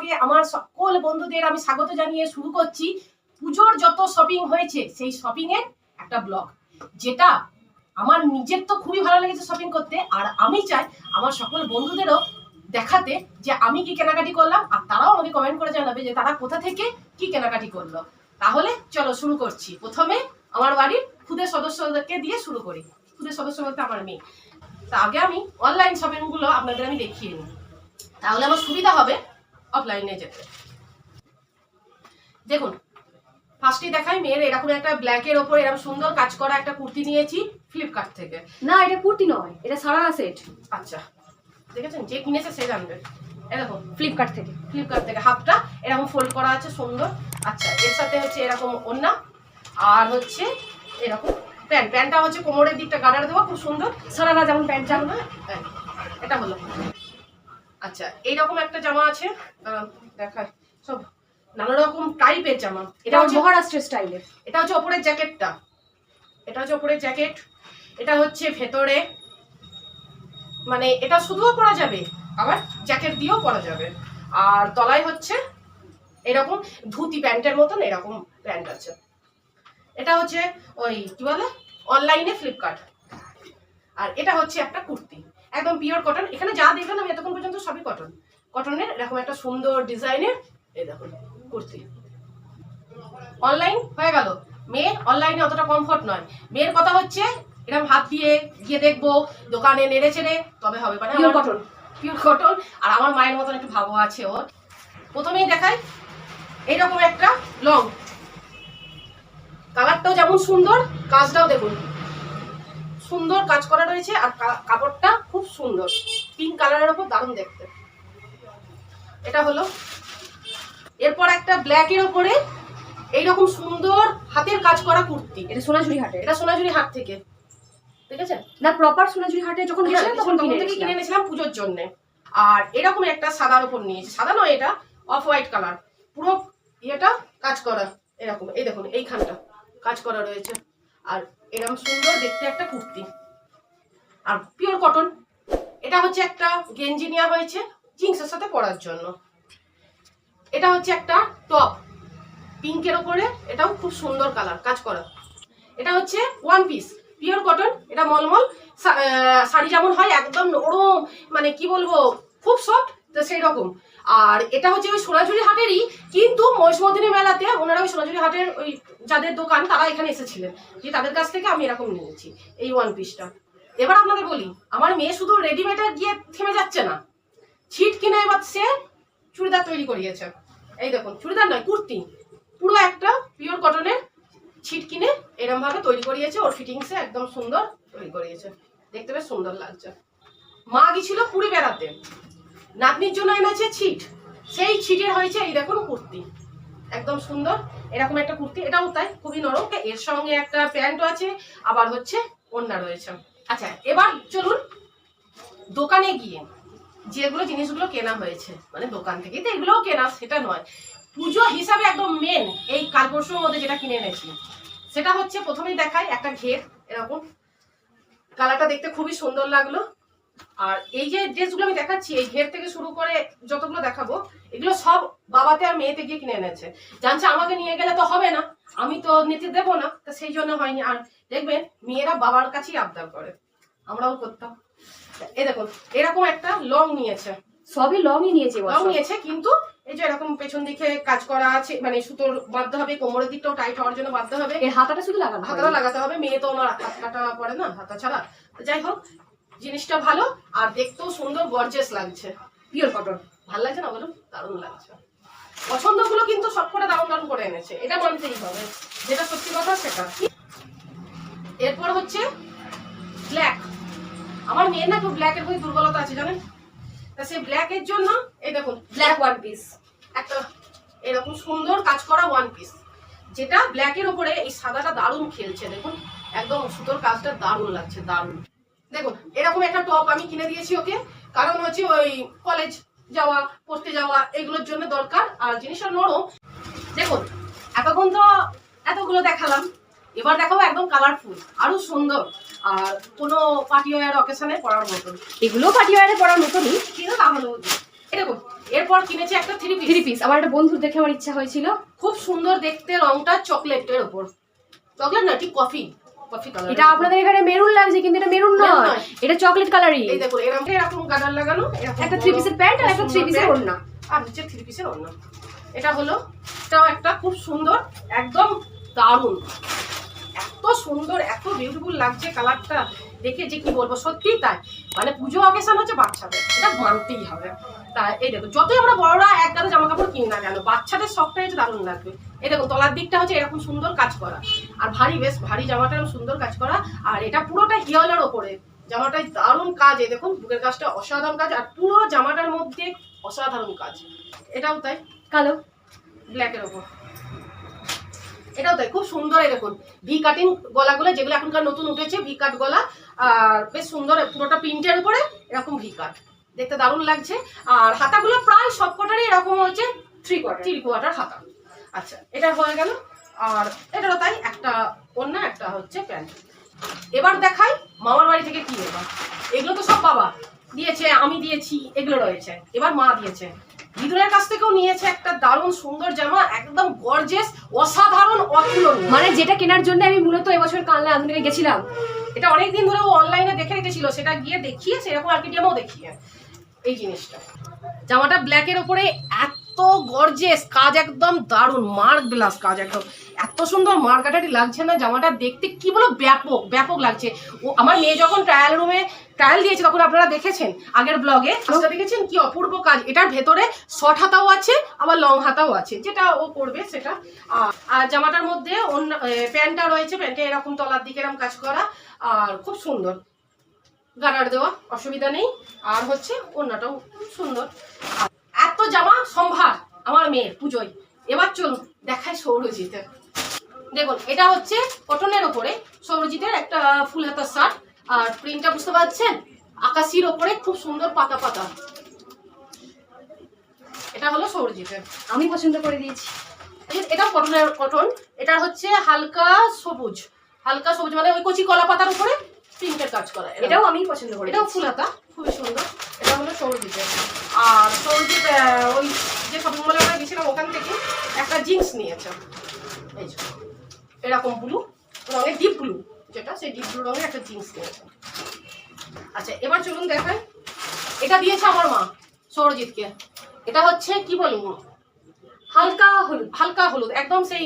ব্লগে আমার সকল বন্ধুদের আমি স্বাগত জানিয়ে শুরু করছি। পুজোর যত শপিং হয়েছে, সেই শপিং এর একটা ব্লগ যেটা আমার নিজের তো খুবই ভালো লেগেছে শপিং করতে। আর আমি চাই আমার সকল বন্ধুদেরও দেখাতে যে আমি কি কেনাকাটি করলাম, আর তারাও আমাকে কমেন্ট করে জানাবে যে তারা কোথা থেকে কি কেনাকাটি করল। তাহলে চলো শুরু করছি। প্রথমে আমার বাড়ির খুদের সদস্যদেরকে দিয়ে শুরু করি। খুদের সদস্য বলতে আমার মেয়ে। তা আগে আমি অনলাইন শপিংগুলো আপনাদের আমি দেখিয়ে নিই তাহলে আমার সুবিধা হবে। অফলাইনে যেতে। দেখুন ফার্স্টে দেখাই মেয়ের এরকম একটা ব্ল্যাকের ওপর এরকম সুন্দর কাজ করা একটা কুর্তি নিয়েছি ফ্লিপকার্ট থেকে। না এটা কুর্তি নয় এটা সারারা সেট আচ্ছা দেখেছেন? যে কিনেছে সে জানবে। এরকম ফ্লিপকার্ট থেকে। ফ্লিপকার্ট থেকে হাফটা এরকম ফোল্ড করা আছে সুন্দর। আচ্ছা এর সাথে হচ্ছে এরকম ওন্না আর হচ্ছে এরকম প্যান্ট। প্যান্টটা হচ্ছে কোমরের দিকটা গার্ডার দেওয়া খুব সুন্দর। সারারা যেমন প্যান্ট জানো জানো না হ্যাঁ, এটা হলো। আচ্ছা এইরকম একটা জামা আছে দেখায় সব নানা রকম টাইপের জামা। এটা এটা হচ্ছে মহারাষ্ট্রের স্টাইলের এটা হচ্ছে ওপরের জ্যাকেটটা এটা হচ্ছে ওপরের জ্যাকেট এটা হচ্ছে ভেতরে। মানে এটা শুধুও পরা যাবে আবার জ্যাকেট দিয়েও পরা যাবে। আর তলায় হচ্ছে এরকম ধুতি প্যান্টের মতন এরকম প্যান্ট আছে। এটা হচ্ছে ওই কি বলে? অনলাইনে ফ্লিপকার্ট আর এটা হচ্ছে একটা কুর্তি। একদম পিওর কটন এখানে যা দেখবেন আমি এতক্ষণ পর্যন্ত সবই কটন কটনের এরকম একটা সুন্দর ডিজাইনের এই দেখুন কুর্তি। অনলাইন হয়ে গেল। মেয়ে অনলাইনে অতটা কমফর্ট নয়। মেয়ের কথা হচ্ছে এরকম হাত দিয়ে গিয়ে দেখব দোকানে নেড়ে চেড়ে তবে হবে। মানে পিওর কটন পিওর কটন আর আমার মায়ের মতন একটু ভাবো আছে ওর। প্রথমেই দেখাই এইরকম একটা লং কালারটাও যেমন সুন্দর কাজটাও দেখুন। সুন্দর কাজ করা রয়েছে আর কাপড়টা খুব সুন্দর। পিঙ্ক কালারের ওপর দারুণ দেখতে। এটা হলো এরপর একটা ব্ল্যাকের ওপরে এইরকম সুন্দর হাতের কাজ করা কুর্তি। এটা সোনাঝুরি হাটে। এটা সোনাঝুরি হাট থেকে। ঠিক আছে? না প্রপার সোনাঝুরি হাটে যখন হ্যাঁ, গেছিলাম তখন তখন কিনে থেকে কিনে এনেছিলাম। পুজোর জন্য। আর এরকম একটা সাদার নিয়েছি। সাদা নয় এটা অফ হোয়াইট কালার পুরো ইয়েটা কাজ করা এরকম। এই দেখুন এইখানটা কাজ করা রয়েছে। আর এরকম সুন্দর দেখতে একটা কুর্তি। আর পিওর কটন এটা হচ্ছে একটা গেঞ্জি নেওয়া হয়েছে জিন্সের সাথে পরার জন্য। এটা হচ্ছে একটা টপ পিঙ্কের ওপরে এটাও খুব সুন্দর কালার কাজ করা। এটা হচ্ছে ওয়ান পিস পিওর কটন এটা মলমল শাড়ি যেমন হয় একদম নরম মানে কি বলব, খুব সফট তো সেই রকম আর এটা হচ্ছে ওই সোনাঝুরি হাটেরই, কিন্তু মহিষমদিনী মেলাতে ওনারা ওই সোনাঝুরি হাটের ওই যাদের দোকান, তারা এখানে এসেছিলেন। যে তাদের কাছ থেকে আমি এরকম নিয়েছি, এই ওয়ান পিসটা এবার আপনাদের বলি, আমার মেয়ে শুধু রেডিমেডে গিয়ে থেমে যাচ্ছে না। ছিট কিনে এবার সে চুড়িদার তৈরি করিয়েছে। এই দেখুন, চুড়িদার নয়, কুর্তি। পুরো একটা পিওর কটনের ছিট কিনে এরম ভাবে তৈরি করিয়েছে, ওর ফিটিংসে একদম সুন্দর তৈরি করিয়েছে। দেখতে বেশ সুন্দর লাগছে। মা গেছিল পুরী বেড়াতে। নাতনির জন্য এনেছে ছিট। সেই ছিটের হয়েছে এই দেখুন কুর্তি। একদম সুন্দর, এরকম একটা কুর্তি। এটাও তাই, খুবই নরম। এর সঙ্গে একটা প্যান্টও আছে, আবার হচ্ছে ওড়না রয়েছে। আচ্ছা এবার চলুন দোকানে গিয়ে যেগুলো জিনিসগুলো কেনা হয়েছে মানে দোকান থেকেই তো এগুলোও কেনা, সেটা নয়। পুজো হিসাবে একদম মেন এই কাল পরশুর মধ্যে যেটা কিনে এনেছি, সেটা হচ্ছে প্রথমেই দেখাই একটা ঘের, এরকম। কালারটা দেখতে খুবই সুন্দর লাগল। আর এই যে ড্রেসগুলো আমি দেখাচ্ছি, এই ঘের থেকে শুরু করে যতগুলো দেখাবো, এগুলো সব বাবাতে আর মেয়েতে গিয়ে কিনে এনেছে। জানছে আমাকে নিয়ে গেলে তো হবে না, আমি তো নিতে দেবো না, তো সেই জন্য হয়নি। আর দেখবেন মেয়েরা বাবার কাছেই আবদার করে। আমরাও করতাম। এ দেখুন এরকম একটা লং নিয়েছে। সবই লংই নিয়েছে লং নিয়েছে কিন্তু এই যে এরকম পেছন দিকে কাজ করা আছে মানে সুতোর বাঁধতে হবে কোমরের দিকটাও টাইট হওয়ার জন্য বাঁধতে হবে। হাতাটা শুধু লাগানো হাতাটা লাগাতে হবে মেয়ে তো ওনার হাত কাটা পড়ে না হাতা ছাড়া। তো যাই হোক জিনিসটা ভালো আর দেখতেও সুন্দর গর্জেস লাগছে। পিওর কটন ভালো লাগছে না বলুন? দারুণ লাগছে। পছন্দগুলো কিন্তু সব করে দারুণ দারুণ করে এনেছে। এটা মানতেই হবে। যেটা সত্যি কথা সেটা। এরপর হচ্ছে ব্ল্যাক আমার মেয়ের না একটু ব্ল্যাকের প্রতি দুর্বলতা আছে, জানেন? তা সেই ব্ল্যাকের জন্য, এই দেখুন ব্ল্যাক ওয়ান পিস একটা এরকম সুন্দর কাজ করা ওয়ান পিস যেটা ব্ল্যাকের উপরে এই সাদাটা দারুণ খেলছে, দেখুন। একদম সুতোর কাজটা দারুণ লাগছে, দারুণ। দেখুন, এরকম একটা টপ আমি কিনে দিয়েছি ওকে। কারণ হচ্ছে ওই কলেজ যাওয়া, পড়তে যাওয়া, এগুলোর জন্য দরকার। আর জিনিসটা নরম। দেখুন, এতক্ষণ তো এতগুলো দেখালাম। এবার দেখাবো একদম কালারফুল আরও সুন্দর। আর কোনো পার্টি ওয়ার অকেশনে পরার মতন। এগুলো পার্টি ওয়ারে পরার মতনই। কিন্তু তাহলে এরকম এরপর কিনেছি একটা থ্রি পিস থ্রি পিস আমার একটা বন্ধুর দেখে আমার ইচ্ছা হয়েছিল। খুব সুন্দর দেখতে রংটা চকলেটের ওপর। চকলেট না ঠিক কফি কফি এটা আপনাদের এখানে মেরুন লাগছে কিন্তু এটা মেরুন নয়। এটা চকলেট কালারই এই দেখুন এরকম এরকম গাদার লাগানো একটা থ্রি পিসের প্যান্ট আর একটা থ্রি পিসের ওড়না। আর হচ্ছে থ্রি পিসের অন্য এটা হলো এটাও একটা খুব সুন্দর একদম দারুণ। সুন্দর, এত বিউটিফুল লাগছে কালারটা দেখে যে কি বলব সত্যি তাই। মানে পুজো অকেশন হচ্ছে বাচ্চাদের, এটা মানতেই হবে। তা এই দেখো, যতই আমরা বড়রা এক গাদা জামা কাপড় কিনি না কেন, বাচ্চাদের শখটা হচ্ছে দারুণ লাগবে। এই দেখো, তলার দিকটা হচ্ছে এরকম সুন্দর কাজ করা। আর ভারী বেশ, ভারী জামাটা সুন্দর কাজ করা। আর এটা পুরোটা হিয়ালের ওপরে। জামাটায় দারুণ কাজ, এই দেখুন, বুকের কাজটা অসাধারণ কাজ। আর পুরো জামাটার মধ্যে অসাধারণ কাজ। এটাও তাই, কালো ব্ল্যাকের ওপর। এটাও তাই খুব সুন্দর এই দেখুন ভি কাটিং গলাগুলো যেগুলো এখনকার নতুন উঠেছে ভি কাট গলা আর বেশ সুন্দর পুরোটা প্রিন্টের উপরে এরকম ভি কাট দেখতে দারুণ লাগছে। আর হাতাগুলো প্রায় সবকটারই এরকম হচ্ছে থ্রি কোয়ার্টার থ্রি কোয়ার্টার হাতা। আচ্ছা এটা হয়ে গেল। আর এটারও তাই একটা অন্য একটা হচ্ছে প্যান্ট। এবার দেখাই মামার বাড়ি থেকে কি এবার এগুলো তো সব বাবা দিয়েছে আমি দিয়েছি এগুলো রয়েছে। এবার মা দিয়েছে। বিদুরের কাছ থেকেও নিয়েছে একটা দারুণ সুন্দর জামা একদম গর্জেস অসাধারণ অতুলনীয়। মানে যেটা কেনার জন্য আমি মূলত এবছর কানলা আধুনিকে গেছিলাম। এটা অনেকদিন ধরে ও অনলাইনে দেখে রেখেছিল সেটা গিয়ে দেখিয়ে সেরকম আর্কিডিয়ামও দেখিয়ে। এই জিনিসটা। জামাটা ব্ল্যাকের ওপরে এত গর্জেস কাজ একদম দারুণ মার্ক গ্লাস কাজ একদম। এত সুন্দর মার্কাটারি লাগছে না জামাটা দেখতে কি বলো ব্যাপক ব্যাপক লাগছে। ও আমার মেয়ে যখন ট্রায়াল রুমে ট্রায়াল দিয়েছে তখন আপনারা দেখেছেন? আগের ব্লগে সেটা দেখেছেন কি অপূর্ব কাজ? এটার ভেতরে শর্ট হাতাও আছে আবার লং হাতাও আছে। যেটা ও করবে সেটা। আর- জামাটার মধ্যে অন্য প্যান্টটা রয়েছে প্যান্টে এরকম তলার দিকে এরকম কাজ করা আর খুব সুন্দর। গানার দেওয়া অসুবিধা নেই। আর হচ্ছে অন্যটাও খুব সুন্দর। আর এত জামা সম্ভার আমার মেয়ের পুজোয়। এবার চলুন দেখায় সৌরজিতের। দেখুন এটা হচ্ছে কটনের ওপরে সৌরজিতের একটা ফুল হাতার শার্ট আর প্রিন্টটা বুঝতে পারছেন? আকাশির ওপরে খুব সুন্দর পাতা পাতা। এটা হলো সৌরজিতের আমি পছন্দ করে দিয়েছি। এটা এটাও কটনের কটন এটা হচ্ছে হালকা সবুজ। হালকা সবুজ মানে ওই কচি কলা পাতার উপরে প্রিন্টের কাজ করা। এটাও আমি পছন্দ করি এটাও দিয়েছি। ফুলাতা খুবই সুন্দর। এটা হলো সৌরজিতের আর সৌরজিৎ ওই যে শপিং মলে আমরা গেছিলাম ওখান থেকে একটা জিন্স নিয়েছে। এরকম ব্লু রঙের ডিপ ব্লু যেটা সেই ডিপ ব্লু রঙের একটা জিন্স নিয়েছে আচ্ছা এবার চলুন দেখাই। এটা দিয়েছে আমার মা সৌরজিৎকে। এটা হচ্ছে কি বলব? হালকা হলুদ হালকা হলুদ একদম সেই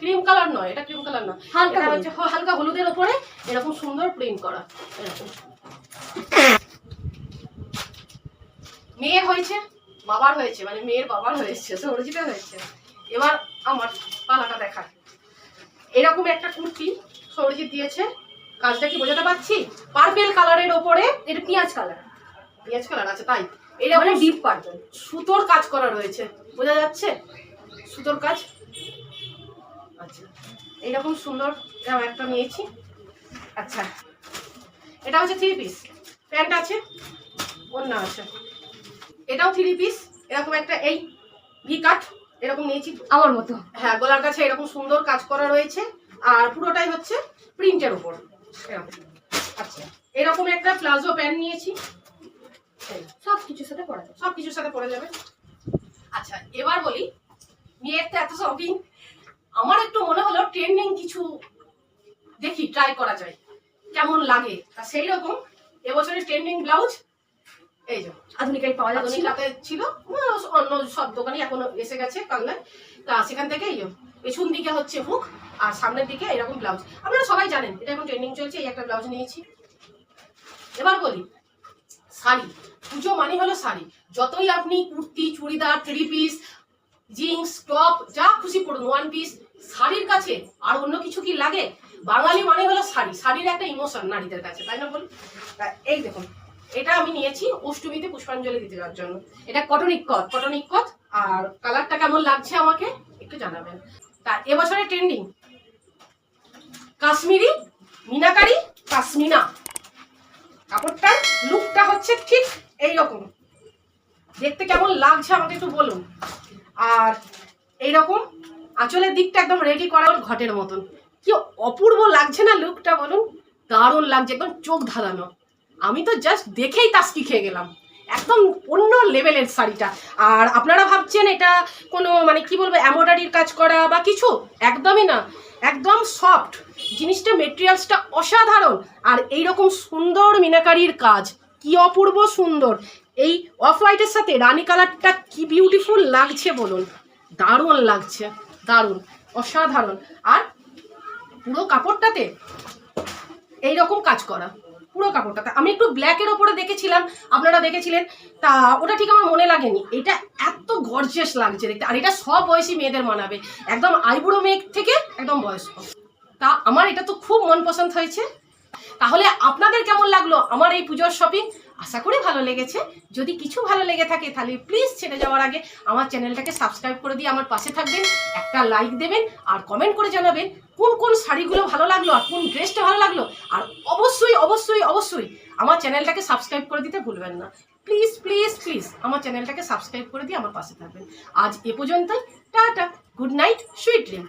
ক্রিম কালার নয় এটা ক্রিম কালার নয় হালকা হচ্ছে হালকা হলুদের ওপরে এরকম সুন্দর প্রিন্ট করা এরকম। মেয়ের হয়েছে বাবার হয়েছে মানে মেয়ের বাবার হয়েছে সৌরজিতের হয়েছে। এবার আমার পালাটা দেখায় এরকম একটা কুর্তি সৌরজিৎ দিয়েছে। কাজটা কি বোঝাতে পারছি? পার্পেল কালারের ওপরে এটা পেঁয়াজ কালার পেঁয়াজ কালার আছে তাই? এটা মানে ডিপ পার্পেল সুতোর কাজ করা রয়েছে। বোঝা যাচ্ছে? সুতোর কাজ? আচ্ছা এইরকম সুন্দর এরকম একটা নিয়েছি। আচ্ছা এটা হচ্ছে থ্রি পিস প্যান্ট আছে অন্য আছে। এটাও থ্রি পিস এরকম একটা এই ভি কাট এরকম নিয়েছি। আমার মতো। হ্যাঁ গলার কাছে এরকম সুন্দর কাজ করা রয়েছে। আর পুরোটাই হচ্ছে প্রিন্টের উপর। আচ্ছা এরকম একটা প্লাজো প্যান্ট নিয়েছি। সব কিছুর সাথে পরা যায় সব কিছুর সাথে পড়ে যাবে। আচ্ছা এবার বলি, মেয়ের তো এত শপিং আমার একটু মনে হলো ট্রেন্ডিং কিছু দেখি ট্রাই করা যায়। কেমন লাগে? তা সেই রকম, এবছরের ট্রেন্ডিং ব্লাউজ এই যে আধুনিকাই পাওয়া আধুনিকাতে ছিল। অন্য সব দোকানে এখন এসে গেছে তা সেখান থেকে এই পেছন দিকে হচ্ছে হুক আর সামনের দিকে এরকম ব্লাউজ। আপনারা সবাই জানেন এটা এখন ট্রেন্ডিং চলছে এই একটা ব্লাউজ নিয়েছি। এবার বলি শাড়ি। পুজো মানে হলো শাড়ি। যতই আপনি kurti churidar three piece jeans top যা খুশি পড়ুন ওয়ান পিস শাড়ির কাছে আর অন্য কিছু কি লাগে? বাঙালি মানে হলো শাড়ি। শাড়ির একটা ইমোশন নারীদের কাছে তাই না বলুন এই দেখুন এটা আমি নিয়েছি অষ্টমীতে পুষ্পাঞ্জলি দিতে যাওয়ার জন্য। এটা কটন ইকত কটন ইকত আর কালারটা কেমন লাগছে আমাকে একটু জানাবেন। তা, এবছরে ট্রেন্ডিং কাশ্মীরি, মিনাকারি কাশ্মীনা কাপড়টার লুকটা হচ্ছে ঠিক এই রকম দেখতে কেমন লাগছে আমাকে একটু বলুন। আর এই রকম আঁচলের দিকটা একদম রেডি করা ওর ঘটের মতন। কি অপূর্ব লাগছে না লুকটা বলুন? দারুণ লাগছে, একদম চোখ ধাঁধানো। আমি তো জাস্ট দেখেই তাস্কি খেয়ে গেলাম। একদম অন্য লেভেলের শাড়িটা। আর আপনারা ভাবছেন এটা কোনো মানে কি বলব এমব্রয়ডারির কাজ করা বা কিছু? একদমই না। একদম সফট জিনিসটা মেটেরিয়ালসটা অসাধারণ। আর এই রকম সুন্দর মিনাকারির কাজ, কি অপূর্ব সুন্দর। এই অফ হোয়াইটের সাথে রানি কালারটা কি বিউটিফুল লাগছে বলুন। দারুণ লাগছে। দারুণ। অসাধারণ। আর পুরো কাপড়টাতে এই রকম কাজ করা। পুরো কাপড়টাতে আমি একটু ব্ল্যাকের ওপরে দেখেছিলাম, আপনারা দেখেছিলেন। তা ওটা ঠিক আমার মনে লাগেনি। এটা এত গর্জিয়াস লাগছে দেখতে। আর এটা সব বয়সী মেয়েদের মানাবে। একদম আইবুড়ো মেয়ে থেকে একদম বয়স্ক। তা আমার এটা তো খুব মন পছন্দ হয়েছে। তাহলে আপনাদের কেমন লাগল আমার এই পুজোর শপিং আশা করি ভালো লেগেছে। যদি কিছু ভালো লেগে থাকে, তাহলে প্লিজ ছেড়ে যাওয়ার আগে আমার চ্যানেলটাকে সাবস্ক্রাইব করে দিয়ে আমার পাশে থাকবেন, একটা লাইক দেবেন, আর কমেন্ট করে জানাবেন কোন কোন শাড়িগুলো ভালো লাগল আর কোন ড্রেসটা ভালো লাগল। আর অবশ্যই অবশ্যই অবশ্যই আমার চ্যানেলটাকে সাবস্ক্রাইব করে দিতে ভুলবেন না। প্লিজ প্লিজ প্লিজ আমার চ্যানেলটাকে সাবস্ক্রাইব করে দিয়ে আমার পাশে থাকবেন। আজ এ পর্যন্তই। Tata. Good night sweet dream